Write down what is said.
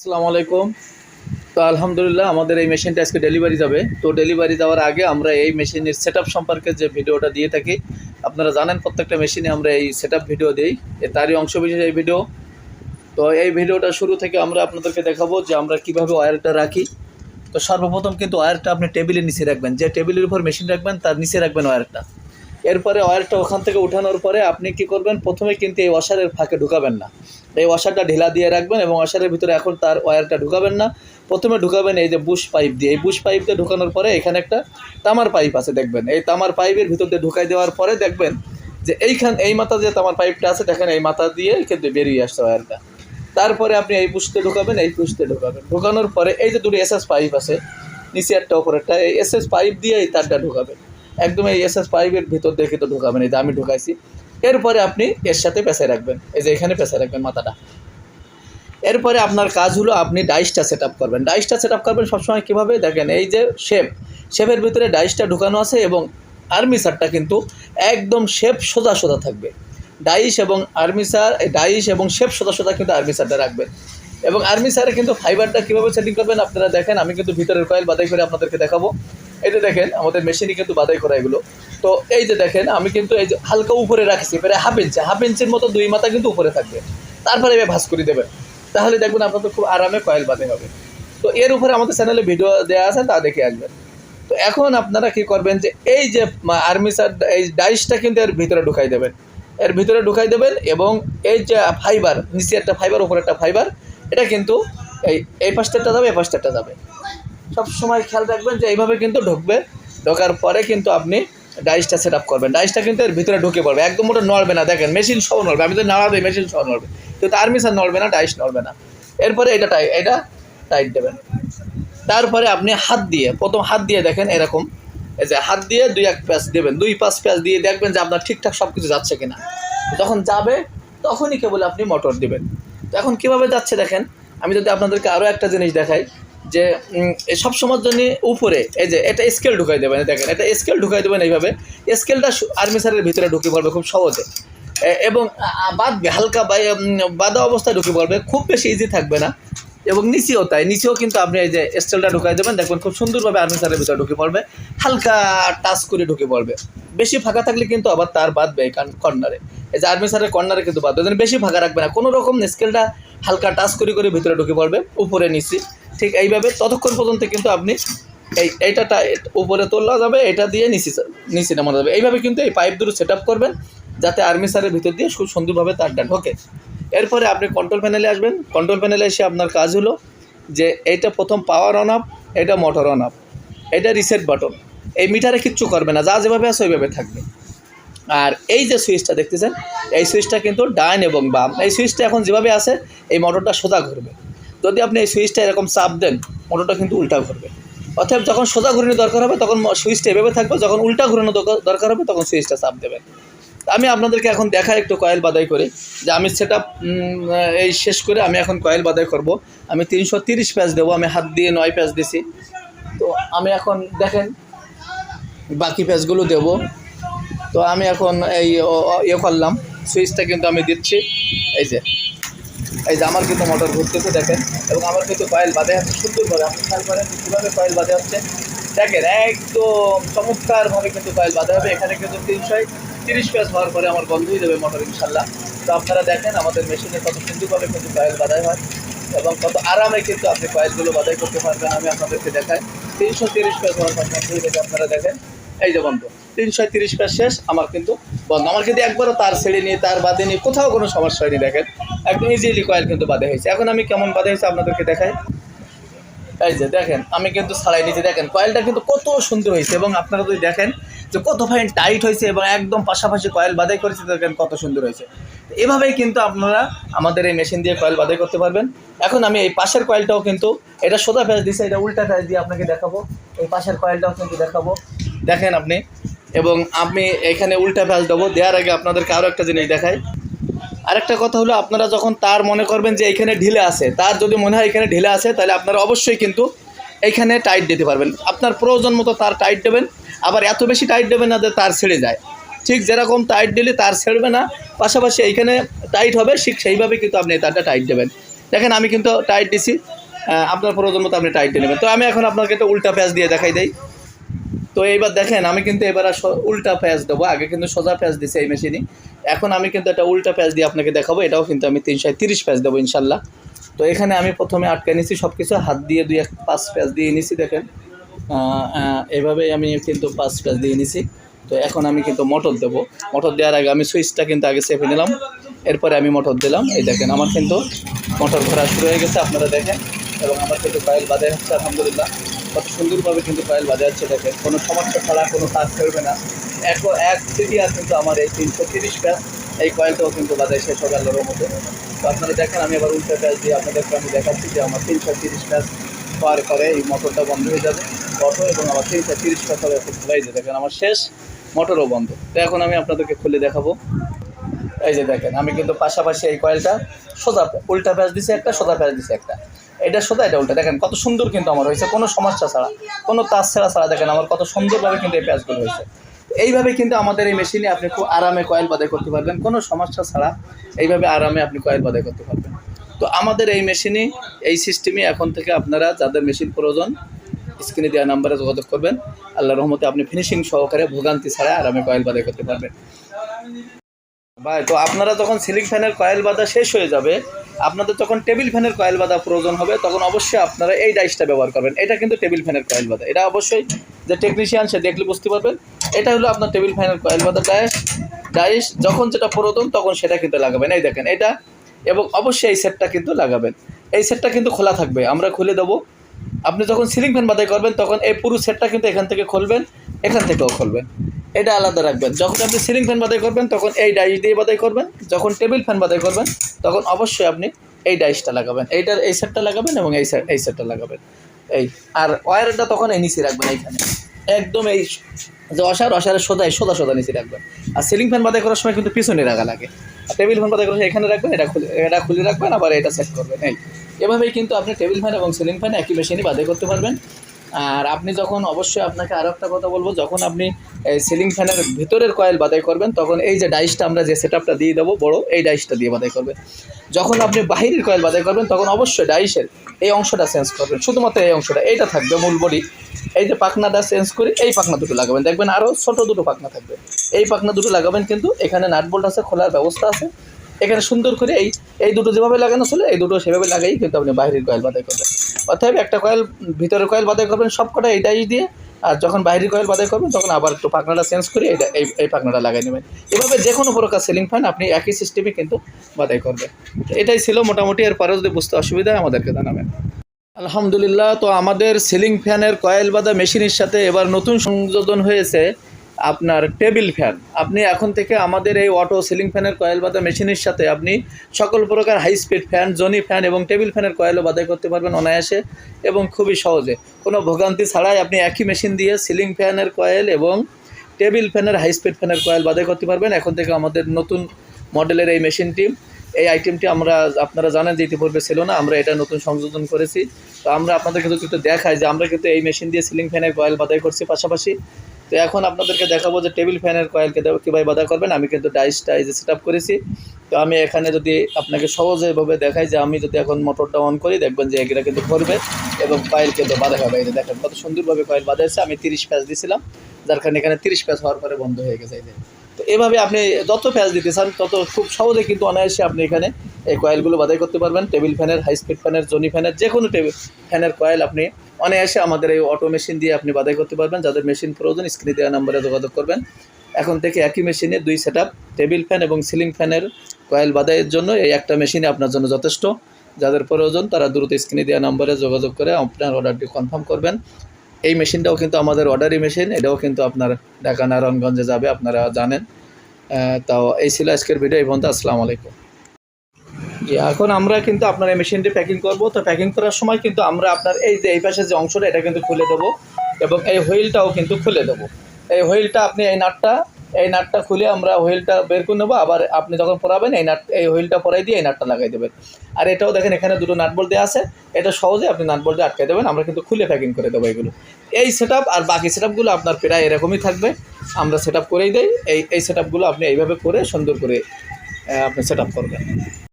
আসসালামু আলাইকুম। তো আলহামদুলিল্লাহ আমাদের এই মেশিনটা আজকে ডেলিভারি যাবে। তো ডেলিভারি যাওয়ার আগে আমরা এই মেশিনের সেট সম্পর্কে যে ভিডিওটা দিয়ে থাকি, আপনারা জানেন প্রত্যেকটা মেশিনে আমরা এই সেট ভিডিও দিই। এ তারই অংশ বিশেষ এই ভিডিও তো এই ভিডিওটা শুরু থেকে আমরা আপনাদেরকে দেখাবো যে আমরা কীভাবে ওয়্যারটা রাখি। তো সর্বপ্রথম কিন্তু ওয়্যারটা আপনি টেবিলের নিচে রাখবেন। যে টেবিলের উপর মেশিন রাখবেন, তার নিচে রাখবেন ওয়্যারটা এরপরে ওয়্যারটা ওখান থেকে উঠানোর পরে আপনি কি করবেন? প্রথমে কিন্তু এই ওয়াশারের ফাঁকে ঢুকাবেন না। এই ওয়াশারটা ঢিলা দিয়ে রাখবেন এবং ওয়াশারের ভিতরে এখন তার ওয়্যারটা ঢুকাবেন না। প্রথমে ঢুকাবেন এই যে বুশ পাইপ দিয়ে। এই বুশ পাইপ দিয়ে ঢুকানোর পরে এখানে একটা তামার পাইপ আছে, দেখবেন। এই তামার পাইপের ভিতর দিয়ে ঢুকাই দেওয়ার পরে দেখবেন যে এইখান, এই মাথা যে তামার পাইপটা আছে, দেখেন এই মাথা দিয়ে কিন্তু বেরিয়ে আসছে ওয়্যারটা তারপরে আপনি এই পুষতে ঢুকাবেন, এই পুষতে ঢুকাবেন। ঢুকানোর পরে এই যে দুটো এসএস পাইপ আছে, নিচে একটা, ওপরেরটা, এই এসএস পাইপ দিয়ে এই তারটা ঢুকাবেন। একদম এই এসএস পাইপের ভিতর দিয়ে কিন্তু ঢুকাবেন। এই যে আমি ঢুকাইছি। এরপরে আপনি এর সাথে পেঁচায় রাখবেন। এই যে এখানে পেঁচায় রাখবেন মাথাটা। এরপরে আপনার কাজ হলো আপনি ডাইসটা সেট করবেন। ডাইসটা সেট করবেন সবসময় কীভাবে? দেখেন, এই যে শেপ। শেপের ভিতরে ডাইসটা ঢুকানো আছে এবং আর্মিসারটা কিন্তু একদম শেপ সোজা সোজা থাকবে। ডাইস এবং আর্মিসার ডাইস এবং শেপ সোজা সোজা কিন্তু আর্মিসারটা রাখবেন। এবং আর্মিসারে কিন্তু ফাইবারটা কীভাবে সেটিং করবেন আপনারা দেখেন। আমি কিন্তু ভিতরের কয়েল বাদাই করে আপনাদেরকে দেখাবো। যে দেখেন, আমাদের মেশিনই কিন্তু বাদাই করা এগুলো। তো এই যে দেখেন, আমি কিন্তু এই যে হালকা উপরে রাখছি, প্রায় হাফ ইঞ্চি হাফ ইঞ্চির মতো দুই মাথা কিন্তু উপরে থাকবে। তারপরে এবার ভাস করে দেবেন। তাহলে দেখবেন আপনাদের খুব আরামে কয়েল বাঁধে হবে। তো এর উপরে আমাদের চ্যানেলে ভিডিও দেওয়া আছে, তা দেখে আসবেন। তো এখন আপনারা কি করবেন যে, এই যে আর্মিসার এই ডাইসটা কিন্তু এর ভিতরে ঢুকাই দেবেন। এর ভিতরে ঢুকাই দেবেন এবং এই যে ফাইবার নিচে একটা ফাইবার উপরে একটা ফাইবার এটা কিন্তু এই এই পাশটাটা যাবে, এই পাশটাটা যাবে। সব সময় খেয়াল রাখবেন যে এইভাবে কিন্তু ঢুকবে। ঢোকার পরে কিন্তু আপনি ডাইসটা সেট আপ করবেন। ডাইসটা কিন্তু এর ভিতরে ঢুকে পড়বে। একদম ওটা নড়বে না। দেখেন মেশিন সহ নড়বে। আমি তো নাড়াবে মেশিন সহ নড়বে। কিন্তু আর্মিসার নড়বে না ডাইস নড়বে না। এরপরে এটা টাই এটা টাইট দেবেন। তারপরে আপনি হাত দিয়ে প্রথম হাত দিয়ে দেখেন এরকম। এই যে হাত দিয়ে দুই এক প্যাচ দেবেন। দুই পাঁচ প্যাচ দিয়ে দেখবেন যে আপনার ঠিকঠাক সব কিছু যাচ্ছে কিনা। যখন যাবে, তখনই কেবল আপনি মোটর দিবেন। তো এখন কীভাবে যাচ্ছে দেখেন? আমি যদি আপনাদেরকে আরও একটা জিনিস দেখাই। যে সব সময়ের জন্য উপরে এই যে এটা স্কেল ঢুকাই দেবেন দেখেন এটা স্কেল ঢুকাই দেবেন এইভাবে। স্কেলটা আর্মি সারের ভিতরে ঢুকে পড়বে খুব সহজে। এবং বাঁধবে হালকা বা উম, বাঁধা অবস্থায় ঢুকে পড়বে খুব বেশি ইজি থাকবে না। এবং নিচেও তাই নিচেও কিন্তু আপনি এই যে স্টেলটা ঢুকাই দেবেন দেখবেন খুব সুন্দরভাবে আর্মিসারের ভিতরে ঢুকে পড়বে। হালকা টাচ করে ঢুকে পড়বে। বেশি ফাঁকা থাকলে কিন্তু আবার তার বাঁধবে কর্নারে। এই যে আর্মিসারের কর্নারে কিন্তু বাঁধবে যেন বেশি ফাঁকা রাখবে না। কোনো রকম স্কেলটা হালকা টাচ করে করে ভিতরে ঢুকে পড়বে উপরে নিচে। ঠিক এইভাবে ততক্ষণ পর্যন্ত কিন্তু আপনি এই এইটা টা- উপরে তোলা যাবে, এটা দিয়ে নিচে নিচে নামানো যাবে। এইভাবে কিন্তু এই পাইপ দুটো সেট করবেন, যাতে আর্মিসারের ভিতর দিয়ে খুব সুন্দরভাবে তারটা ঢোকে এরপরে আপনি কন্ট্রোল প্যানেলে আসবেন। কন্ট্রোল প্যানেলে এসে আপনার কাজ হলো যে এটা প্রথম পাওয়ার অন আপ এটা মোটর অন আপ এটা রিসেট বাটন এই মিটারে কিচ্ছু করবে না, যা যেভাবে আছে ওইভাবে থাকবে। আর এই যে সুইচটা দেখতেছেন, এই সুইচটা কিন্তু ডাইন এবং বাম। এই সুইচটা এখন যেভাবে আছে, এই মোটরটা সোজা ঘুরবে যদি আপনি এই সুইচটা এরকম চাপ দেন, মোটরটা কিন্তু উল্টা ঘুরবে। অর্থাৎ যখন সোজা ঘুরানো দরকার হবে, তখন সুইচটা এভাবে থাকবে, যখন উল্টা ঘুরানো দরকার- হবে, তখন সুইচটা চাপ দেবেন। আমি আপনাদেরকে এখন দেখাই একটু কয়েল বাদাই করে, যে আমি সেট এই শেষ করে আমি এখন কয়েল বাদাই করব। আমি তিনশো তিরিশ প্যাচ দেবো, আমি হাত দিয়ে নয় প্যাচ দিছি। তো আমি এখন দেখেন, বাকি প্যাচগুলো দেবো। তো আমি এখন এই ইয়ে করলাম, সুইচটা কিন্তু আমি দিচ্ছি, এই যে। এই যে আমার কিন্তু মোটর ঘুরতেছে, দেখেন। এবং আমার কিন্তু কয়েল বাঁধে আছে, সুন্দরভাবে। আপনি খেয়াল করেন কীভাবে কয়েল বাঁধে হচ্ছে। দেখেন, একদম চমৎকারভাবে কিন্তু কয়েল বাঁধা হবে। এখানে কিন্তু তিনশো তিরিশ পেজ হওয়ার পরে আমার বন্ধ হয়ে যাবে মোটর ইনশাল্লাহ। তো আপনারা দেখেন, আমাদের মেশিনে কত সুন্দরভাবে কিন্তু কয়েল বাঁধাই হয় এবং কত আরামে কিন্তু আপনি কয়েলগুলো বাঁধাই করতে পারবেন। আমি আপনাদেরকে দেখাই, তিনশো তিরিশ পেজ হওয়ার পর বন্ধ হয়ে আপনারা দেখেন। এই যে বন্ধু, তিনশো তিরিশ পেজ শেষ, আমার কিন্তু বন্ধ। আমার কিন্তু একবারও তার ছেড়ে নিয়ে, তার বাদে নিয়ে কোথাও কোনো সমস্যা হয়নি, দেখেন। একদম ইজিলি কয়েল কিন্তু বাঁধা হয়েছে। এখন আমি কেমন বাঁধা হয়েছে আপনাদেরকে দেখাই। এই যে দেখেন, আমি কিন্তু ছাড়াই নিচে দেখেন কয়েলটা কিন্তু কত সুন্দর হয়েছে এবং আপনারা যদি দেখেন যে কত ফাইন টাইট হয়েছে এবং একদম পাশাপাশি কয়েল বাদাই করেছে, দেখেন কত সুন্দর হয়েছে। এভাবেই কিন্তু আপনারা আমাদের এই মেশিন দিয়ে কয়েল বাদাই করতে পারবেন। এখন আমি এই পাশের কয়েলটাও কিন্তু, এটা সোজা প্যাচ দিছে, এটা উল্টা প্যাচ দিয়ে আপনাকে দেখাবো। এই পাশের কয়েলটাও কিন্তু দেখাবো। দেখেন আপনি, এবং আমি এখানে উল্টা প্যাচ দেবো। দেওয়ার আগে আপনাদেরকে আরও একটা জিনিস দেখাই। আরেকটা কথা হলো, আপনারা যখন তার মনে করবেন যে এখানে ঢিলে আছে, তার যদি মনে হয় এখানে ঢিলে আছে, তাহলে আপনারা অবশ্যই কিন্তু এইখানে টাইট দিতে পারবেন। আপনার প্রয়োজন মতো তার টাইট দেবেন, আবার এত বেশি টাইট দেবেন না যে তার ছেড়ে যায়। ঠিক যেরকম টাইট দিলে তার ছেড়বে না, পাশাপাশি এইখানে টাইট হবে, ঠিক সেইভাবে কিন্তু আপনি তারটা টাইট দেবেন। দেখেন, আমি কিন্তু টাইট দিছি আপনার প্রয়োজন মতো আপনি টাইট দিয়ে নেবেন। তো আমি এখন আপনাকে একটা উল্টা প্যাঁচ দিয়ে দেখাই দেই। তো এইবার দেখেন, আমি কিন্তু এবার উল্টা প্যাঁচ দেবো। আগে কিন্তু সোজা প্যাঁচ দিছে এই মেশিনই। এখন আমি কিন্তু একটা উল্টা প্যাঁচ দিয়ে আপনাকে দেখাবো। এটাও কিন্তু আমি তিনশো তিরিশ প্যাঁচ দেবো ইনশাল্লাহ। তো এখানে আমি প্রথমে আটকে নিছি সব কিছু হাত দিয়ে দুই এক পাঁচ প্যাঁচ দিয়ে নিছি, দেখেন। এভাবেই আমি কিন্তু পাঁচ প্যাঁচ দিয়ে নিছি। তো এখন আমি কিন্তু মোটর দেবো। মোটর দেওয়ার আগে আমি সুইচটা কিন্তু আগে চেপে নিলাম। এরপরে আমি মোটর দিলাম। এই দেখেন, আমার কিন্তু মোটর ঘোরা শুরু হয়ে গেছে। আপনারা দেখেন। এবং আমার কিন্তু কয়েল বাঁধা হচ্ছে, আলহামদুলিল্লাহ। কত সুন্দরভাবে কিন্তু কয়েল বাজাচ্ছে, দেখেন। কোনো সমস্যা ছাড়া কোনো কাজ করবে না। এক এক সিটি আর কিন্তু আমার এই তিনশো তিরিশটা, এই কয়েলটাও কিন্তু বাজায় শেষ হবে আল্লাহর মতো তো আপনারা দেখেন, আমি আবার উল্টো প্যাস দিয়ে আপনাদেরকে আমি দেখাচ্ছি যে আমার তিনশো তিরিশ প্যাস পার করে এই মোটরটা বন্ধ হয়ে যাবে অটো এবং আমার তিনশো তিরিশ প্যাস হবে খুব খোলাই যে দেখেন, আমার শেষ মোটরও বন্ধ। তো এখন আমি আপনাদেরকে খুলে দেখাবো। এই যে দেখেন, আমি কিন্তু পাশাপাশি এই কয়েলটা সোজা উল্টা প্যাচ দিছে একটা, সোজা প্যাচ দিছে একটা। এটা সোজা, এটা উল্টা। দেখেন, কত সুন্দর কিন্তু আমার হয়েছে, কোনো সমস্যা ছাড়া। কোনো তাস ছাড়া ছাড়া দেখেন, আমার কত সুন্দরভাবে কিন্তু এই প্যাচগুলো হয়েছে। এইভাবে কিন্তু আমাদের এই মেশিনে আপনি খুব আরামে কয়েল বাদাই করতে পারবেন, কোনো সমস্যা ছাড়া এইভাবে আরামে আপনি কয়েল বাদাই করতে পারবেন। তো আমাদের এই মেশিনে, এই সিস্টেমে এখন থেকে আপনারা যাদের মেশিন প্রয়োজন, স্ক্রিনে দেওয়া নাম্বারে যোগাযোগ করবেন। আল্লাহ রহমতে আপনি ফিনিশিং সহকারে ভোগান্তি ছাড়া আরামে কয়েল বাদাই করতে পারবেন। ভাই, তো আপনারা যখন সিলিং ফ্যানের কয়েল বাঁধা শেষ হয়ে যাবে আপনাদের যখন টেবিল ফ্যানের কয়েল বাঁধা প্রয়োজন হবে, তখন অবশ্যই আপনারা এই ডাইসটা ব্যবহার করবেন। এটা কিন্তু টেবিল ফ্যানের কয়েল বাঁধা। এটা অবশ্যই যে টেকনিশিয়ান সে দেখলে বুঝতে পারবেন এটা হলো আপনার টেবিল ফ্যানের কয়েল বাঁধা ডাইস। ডাইস যখন যেটা প্রয়োজন, তখন সেটা কিন্তু লাগাবেন। এই দেখেন, এটা এবং অবশ্যই এই সেটটা কিন্তু লাগাবেন। এই সেটটা কিন্তু খোলা থাকবে। আমরা খুলে দেবো। আপনি যখন সিলিং ফ্যান বাদাই করবেন, তখন এই পুরো সেটটা কিন্তু এখান থেকে খুলবেন, এখান থেকেও খুলবেন। এটা আলাদা রাখবেন। যখন আপনি সিলিং ফ্যান বাদাই করবেন, তখন এই ডাইস দিয়ে বাদাই করবেন। যখন টেবিল ফ্যান বাদাই করবেন, তখন অবশ্যই আপনি এই ডাইসটা লাগাবেন। এইটার এই সেটটা লাগাবেন এবং এই এই সেটটা লাগাবেন। এই, আর ওয়ারটা তখন এই নিচে রাখবেন এইখানে। একদম এই যে অসার, অসারের সোজাই সোজা সোজা নিচে রাখবেন। আর সিলিং ফ্যান বাদাই করার সময় কিন্তু পিছনে রাখা লাগে। আর টেবিল ফ্যান বাদাই করার সময় এখানে রাখবেন, এটা খুলে এটা খুলে রাখবেন, আবার এটা সেট করবেন। এই, এভাবেই কিন্তু আপনি টেবিল ফ্যান এবং সিলিং ফ্যান একই মেশিনই বাদাই করতে পারবেন। আর আপনি যখন অবশ্যই আপনাকে আরও একটা কথা বলব, যখন আপনি সিলিং ফ্যানের ভিতরের কয়েল বাদাই করবেন, তখন এই যে ডাইসটা আমরা যে সেট দিয়ে দেবো, বড়, এই ডাইসটা দিয়ে বাদাই করবেন। যখন আপনি বাহিরের কয়েল বাদাই করবেন, তখন অবশ্যই ডাইসের এই অংশটা চেঞ্জ করবেন। শুধুমাত্র এই অংশটা, এইটা থাকবে মূল বডি। এই যে পাখনাটা চেঞ্জ করে এই পাখনা দুটো লাগাবেন। দেখবেন আরও ছোটো দুটো পাখনা থাকবে। এই পাখনা দুটো লাগাবেন কিন্তু এখানে নাট বোল্ট আছে, খোলার ব্যবস্থা আছে। এখানে সুন্দর করে এই এই দুটো যেভাবে লাগানো ছিল এই দুটো সেভাবে লাগাই কিন্তু আপনি বাইরের কয়েল বাদাই করবেন। অর্থাৎ একটা কয়েল ভিতরের কয়েল বাদাই করবেন সব কটা এইটাই দিয়ে, আর যখন বাইরের কয়েল বাদাই করবেন, তখন আবার একটু পাখনাটা চেঞ্জ করে এটা এই এই পাখনাটা লাগাই নেবেন। এভাবে যে কোনো প্রকার সিলিং ফ্যান আপনি একই সিস্টেমে কিন্তু বাদাই করবেন। এটাই ছিল মোটামুটি এর পরেও যদি বুঝতে অসুবিধা আমাদেরকে জানাবেন। আলহামদুলিল্লাহ, তো আমাদের সিলিং ফ্যানের কয়েল বাঁধা মেশিনের সাথে এবার নতুন সংযোজন হয়েছে। আপনার টেবিল ফ্যান। আপনি এখন থেকে আমাদের এই অটো সিলিং ফ্যানের কয়েল বাঁধা মেশিনের সাথে আপনি সকল প্রকার হাই স্পিড ফ্যান জনি ফ্যান এবং টেবিল ফ্যানের কয়েলও বাদাই করতে পারবেন অনায়াসে এবং খুবই সহজে। কোনো ভোগান্তি ছাড়াই আপনি একই মেশিন দিয়ে সিলিং ফ্যানের কয়েল এবং টেবিল ফ্যানের হাই স্পিড ফ্যানের কয়েল বাদাই করতে পারবেন। এখন থেকে আমাদের নতুন মডেলের এই মেশিনটি এই আইটেমটি আমরা, আপনারা জানেন যে ইতিপূর্বে ছিল না, আমরা এটা নতুন সংযোজন করেছি। তো আমরা আপনাদের কিন্তু দেখাই যে আমরা কিন্তু এই মেশিন দিয়ে সিলিং ফ্যানের কয়েল বাদাই করছি পাশাপাশি। তো এখন আপনাদেরকে দেখাবো যে টেবিল ফ্যানের কয়েলকে কীভাবে বাধা করবেন। আমি কিন্তু ডাইস টাইজ সেট আপ করেছি। তো আমি এখানে যদি আপনাকে সহজেভাবে দেখাই যে আমি যদি এখন মোটরটা অন করি, দেখবেন যে এগুলা কিন্তু করবে এবং কয়েল কিন্তু বাধা হবে। যে দেখেন, কত সুন্দরভাবে কয়েল বাধা আমি তিরিশ প্যাচ দিয়েছিলাম যার কারণে এখানে তিরিশ প্যাচ হওয়ার পরে বন্ধ হয়ে গেছে। এই তো এভাবে আপনি যত প্যাচ দিতে চান, তত খুব সহজে কিন্তু অনায়াসে আপনি এখানে এই কয়েলগুলো বাধাই করতে পারবেন। টেবিল ফ্যানের, হাই স্পিড ফ্যানের, জনি ফ্যানের যে কোনো টেবিল ফ্যানের কয়েল আপনি অনায়াসে আমাদের এই অটো মেশিন দিয়ে আপনি বাদাই করতে পারবেন। যাদের মেশিন প্রয়োজন স্ক্রিনে দেওয়া নাম্বারে যোগাযোগ করবেন। এখন থেকে একই মেশিনে দুই সেট টেবিল ফ্যান এবং সিলিং ফ্যানের কয়েল বাদাইয়ের জন্য এই একটা মেশিনে আপনার জন্য যথেষ্ট। যাদের প্রয়োজন, তারা দ্রুত স্ক্রিনে দেওয়া নাম্বারে যোগাযোগ করে আপনার অর্ডারটি কনফার্ম করবেন। এই মেশিনটাও কিন্তু আমাদের অর্ডারি মেশিন এটাও কিন্তু আপনার ঢাকা নারায়ণগঞ্জে যাবে, আপনারা জানেন। তাও এই ছিল আজকের ভিডিও এই পর্যন্ত, আসসালামু আলাইকুম। এখন আমরা কিন্তু আপনার এই মেশিনটি প্যাকিং করব। তো প্যাকিং করার সময় কিন্তু আমরা আপনার এই যে, এই পাশে যে অংশটা, এটা কিন্তু খুলে দেবো এবং এই হুইলটাও কিন্তু খুলে দেবো। এই হুইলটা আপনি এই নাটটা এই নাটটা খুলে আমরা হুইলটা বের করে নেব। আবার আপনি যখন পরাবেন, এই নাট, এই হুইলটা পরাই দিয়ে এই নাটটা লাগাই দেবেন। আর এটাও দেখেন, এখানে দুটো নাট বল দেওয়া আছে। এটা সহজে আপনি নাট বল দিয়ে আটকে দেবেন। আমরা কিন্তু খুলে প্যাকিং করে দেবো এগুলো। এই সেট আর বাকি সেট আপনার প্রায় এরকমই থাকবে। আমরা সেট করেই দেই। এই এই সেট আপনি এইভাবে করে সুন্দর করে আপনি সেট করবেন।